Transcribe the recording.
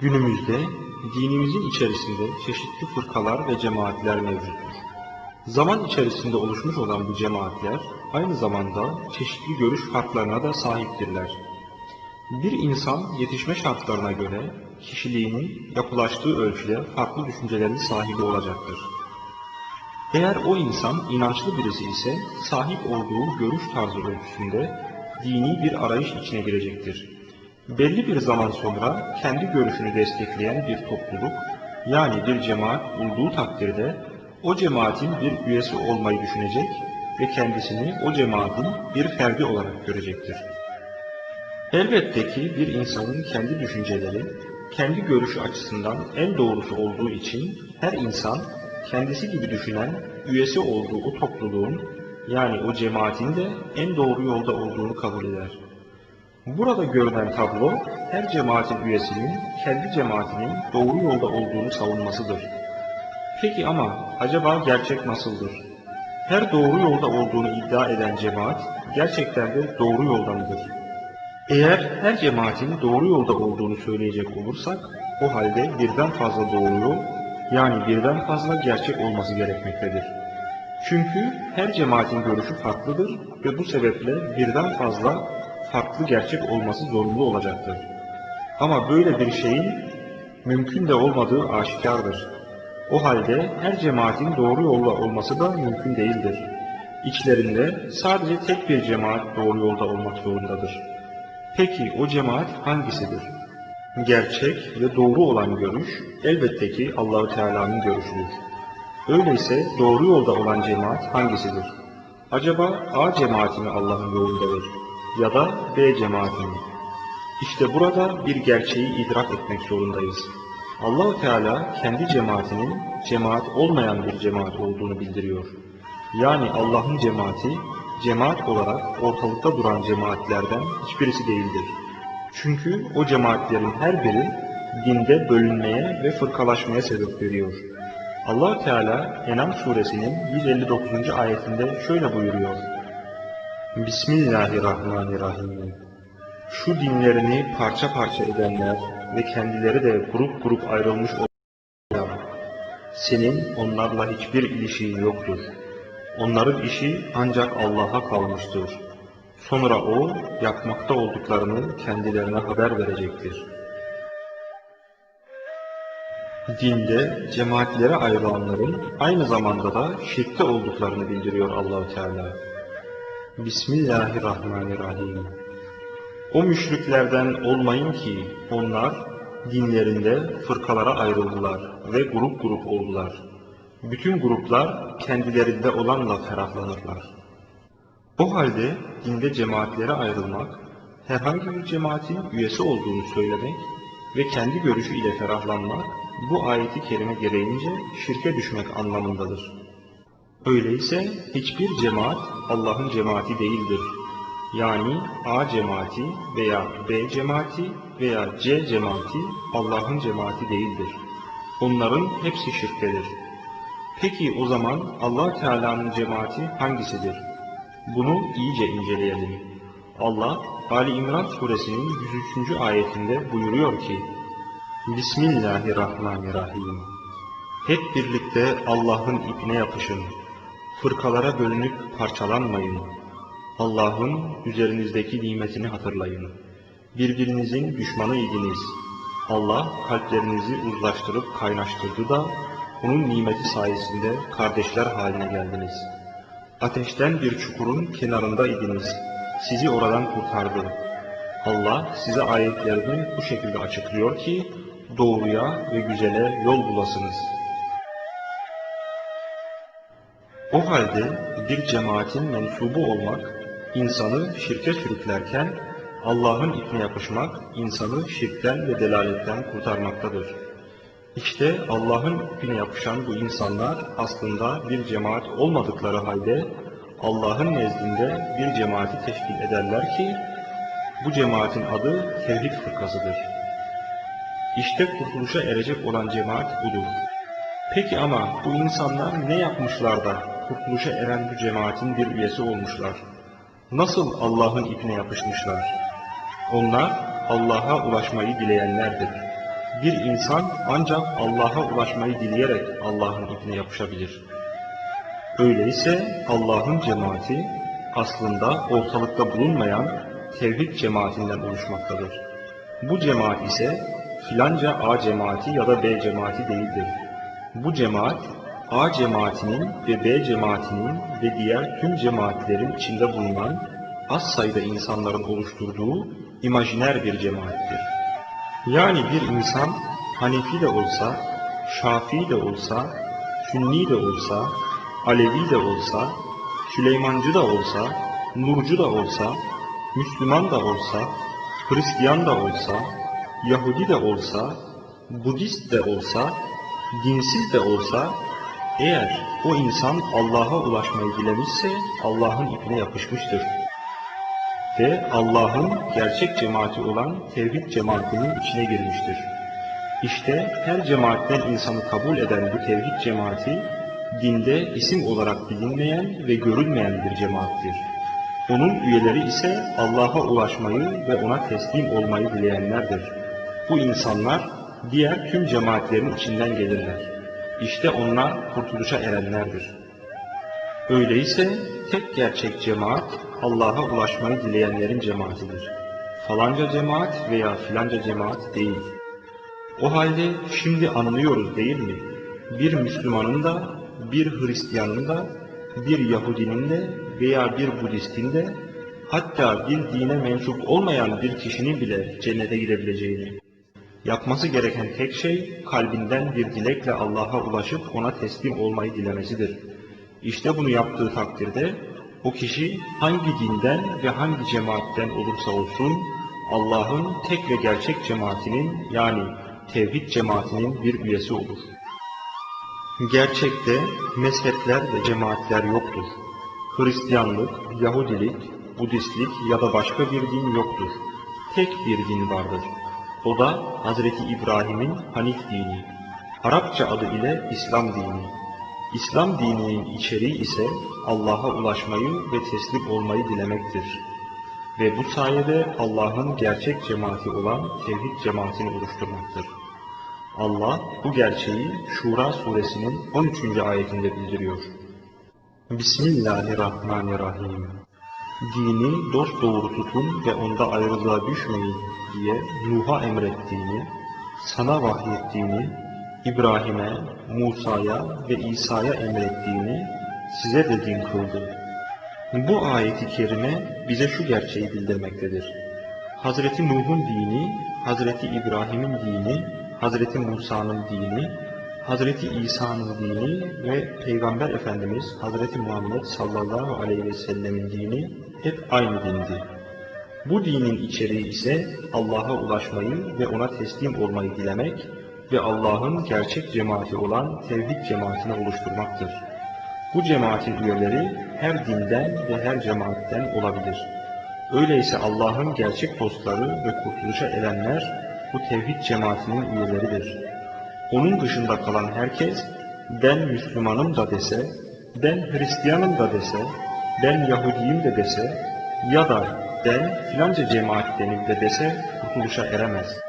Günümüzde dinimizin içerisinde çeşitli fırkalar ve cemaatler mevcuttur. Zaman içerisinde oluşmuş olan bu cemaatler aynı zamanda çeşitli görüş farklarına da sahiptirler. Bir insan yetişme şartlarına göre kişiliğinin yapılaştığı ölçüde farklı düşüncelerin sahibi olacaktır. Eğer o insan inançlı birisi ise sahip olduğu görüş tarzı ölçüsünde dini bir arayış içine girecektir. Belli bir zaman sonra kendi görüşünü destekleyen bir topluluk yani bir cemaat bulduğu takdirde o cemaatin bir üyesi olmayı düşünecek ve kendisini o cemaatin bir ferdi olarak görecektir. Elbette ki bir insanın kendi düşünceleri, kendi görüşü açısından en doğrusu olduğu için her insan kendisi gibi düşünen, üyesi olduğu o topluluğun yani o cemaatin de en doğru yolda olduğunu kabul eder. Burada görünen tablo her cemaatin üyesinin kendi cemaatinin doğru yolda olduğunu savunmasıdır. Peki ama acaba gerçek nasıldır? Her doğru yolda olduğunu iddia eden cemaat gerçekten de doğru yolda mıdır? Eğer her cemaatin doğru yolda olduğunu söyleyecek olursak, o halde birden fazla doğru yol, yani birden fazla gerçek olması gerekmektedir. Çünkü her cemaatin görüşü farklıdır ve bu sebeple birden fazla farklı gerçek olması zorunlu olacaktır. Ama böyle bir şeyin mümkün de olmadığı aşikardır. O halde her cemaatin doğru yolda olması da mümkün değildir. İçlerinde sadece tek bir cemaat doğru yolda olmak zorundadır. Peki o cemaat hangisidir? Gerçek ve doğru olan görüş elbette ki Allahu Teala'nın görüşüdür. Öyleyse doğru yolda olan cemaat hangisidir? Acaba A cemaati mi Allah'ın yolundadır ya da B cemaati? İşte burada bir gerçeği idrak etmek zorundayız. Allahu Teala kendi cemaatinin cemaat olmayan bir cemaat olduğunu bildiriyor. Yani Allah'ın cemaati cemaat olarak ortalıkta duran cemaatlerden hiçbirisi değildir. Çünkü o cemaatlerin her biri dinde bölünmeye ve fırkalaşmaya sebep veriyor. allah Teala Enam suresinin 159. ayetinde şöyle buyuruyor. Bismillahirrahmanirrahim. Şu dinlerini parça parça edenler ve kendileri de grup grup ayrılmış olanlar, senin onlarla hiçbir ilişiğin yoktur. Onların işi ancak Allah'a kalmıştır. Sonra O, yapmakta olduklarını kendilerine haber verecektir. Dinde cemaatlere ayrılanların aynı zamanda da şirkte olduklarını bildiriyor Allahu Teala. Bismillahirrahmanirrahim. O müşriklerden olmayın ki onlar dinlerinde fırkalara ayrıldılar ve grup grup oldular. Bütün gruplar kendilerinde olanla ferahlanırlar. O halde dinde cemaatlere ayrılmak, herhangi bir cemaatin üyesi olduğunu söylemek ve kendi görüşü ile ferahlanmak bu ayeti kerime gereğince şirke düşmek anlamındadır. Öyleyse hiçbir cemaat Allah'ın cemaati değildir. Yani A cemaati veya B cemaati veya C cemaati Allah'ın cemaati değildir. Onların hepsi şirktedir. Peki o zaman Allah Teala'nın cemaati hangisidir? Bunu iyice inceleyelim. Allah Ali İmran suresinin 103. ayetinde buyuruyor ki Bismillahirrahmanirrahim. Hep birlikte Allah'ın ipine yapışın. Fırkalara bölünüp parçalanmayın. Allah'ın üzerinizdeki nimetini hatırlayın. Birbirinizin düşmanı idiniz. Allah kalplerinizi uzlaştırıp kaynaştırdı da onun nimeti sayesinde kardeşler haline geldiniz. Ateşten bir çukurun kenarında idiniz. Sizi oradan kurtardı. Allah size ayetlerini bu şekilde açıklıyor ki doğruya ve güzele yol bulasınız. O halde bir cemaatin mensubu olmak, insanı şirke sürüklerken, Allah'ın ipine yapışmak, insanı şirkten ve delaletten kurtarmaktadır. İşte Allah'ın ipine yapışan bu insanlar aslında bir cemaat olmadıkları halde Allah'ın nezdinde bir cemaati teşkil ederler ki bu cemaatin adı Tevhid Fırkasıdır. İşte kurtuluşa erecek olan cemaat budur. Peki ama bu insanlar ne yapmışlar da kurtuluşa eren bu cemaatin bir üyesi olmuşlar? Nasıl Allah'ın ipine yapışmışlar? Onlar Allah'a ulaşmayı dileyenlerdir. Bir insan ancak Allah'a ulaşmayı dileyerek Allah'ın ipine yapışabilir. Öyleyse Allah'ın cemaati aslında ortalıkta bulunmayan tevhid cemaatinden oluşmaktadır. Bu cemaat ise filanca A cemaati ya da B cemaati değildir. Bu cemaat A cemaatinin ve B cemaatinin ve diğer tüm cemaatlerin içinde bulunan az sayıda insanların oluşturduğu imajiner bir cemaattir. Yani bir insan Hanefi de olsa, Şafii de olsa, Sünni de olsa, Alevi de olsa, Süleymancı da olsa, Nurcu da olsa, Müslüman da olsa, Hristiyan da olsa, Yahudi de olsa, Budist de olsa, dinsiz de olsa, eğer o insan Allah'a ulaşmayı dilemişse Allah'ın ipine yapışmıştır. Ve Allah'ın gerçek cemaati olan tevhid cemaatinin içine girmiştir. İşte her cemaatten insanı kabul eden bu tevhid cemaati, dinde isim olarak bilinmeyen ve görülmeyen bir cemaattir. Onun üyeleri ise Allah'a ulaşmayı ve ona teslim olmayı dileyenlerdir. Bu insanlar diğer tüm cemaatlerin içinden gelirler. İşte onlar kurtuluşa erenlerdir. Öyleyse tek gerçek cemaat Allah'a ulaşmayı dileyenlerin cemaatidir. Falanca cemaat veya filanca cemaat değil. O halde şimdi anlıyoruz değil mi? Bir Müslümanın da, bir Hristiyanın da, bir Yahudinin de veya bir Budistin de, hatta bir dine mensup olmayan bir kişinin bile cennete gidebileceğini. Yapması gereken tek şey kalbinden bir dilekle Allah'a ulaşıp ona teslim olmayı dilemesidir. İşte bunu yaptığı takdirde o kişi hangi dinden ve hangi cemaatten olursa olsun Allah'ın tek ve gerçek cemaatinin yani tevhid cemaatinin bir üyesi olur. Gerçekte mezhepler ve cemaatler yoktur. Hristiyanlık, Yahudilik, Budistlik ya da başka bir din yoktur. Tek bir din vardır. O da Hazreti İbrahim'in Hanif dini. Arapça adı ile İslam dini. İslam dininin içeriği ise Allah'a ulaşmayı ve teslim olmayı dilemektir. Ve bu sayede Allah'ın gerçek cemaati olan tevhid cemaatini oluşturmaktır. Allah bu gerçeği Şura suresinin 13. ayetinde bildiriyor. Bismillahirrahmanirrahim. Dini dosdoğru tutun ve onda ayrılığa düşmeyin diye Nuh'a emrettiğini, sana vahyettiğini, İbrahim'e, Musa'ya ve İsa'ya emrettiğini size de din kıldı. Bu ayeti kerime bize şu gerçeği bildirmektedir. Hazreti Nuh'un dini, Hazreti İbrahim'in dini, Hazreti Musa'nın dini, Hazreti İsa'nın dini ve Peygamber Efendimiz Hazreti Muhammed sallallahu aleyhi ve sellemin dini hep aynı dindi. Bu dinin içeriği ise Allah'a ulaşmayı ve ona teslim olmayı dilemek ve Allah'ın gerçek cemaati olan tevhid cemaatini oluşturmaktır. Bu cemaatin üyeleri her dinden ve her cemaatten olabilir. Öyleyse Allah'ın gerçek dostları ve kurtuluşa erenler bu tevhid cemaatinin üyeleridir. Onun dışında kalan herkes ben Müslümanım da dese, ben Hristiyanım da dese, ben Yahudiyim de dese ya da ben filanca cemaattenim de dese kurtuluşa eremez.''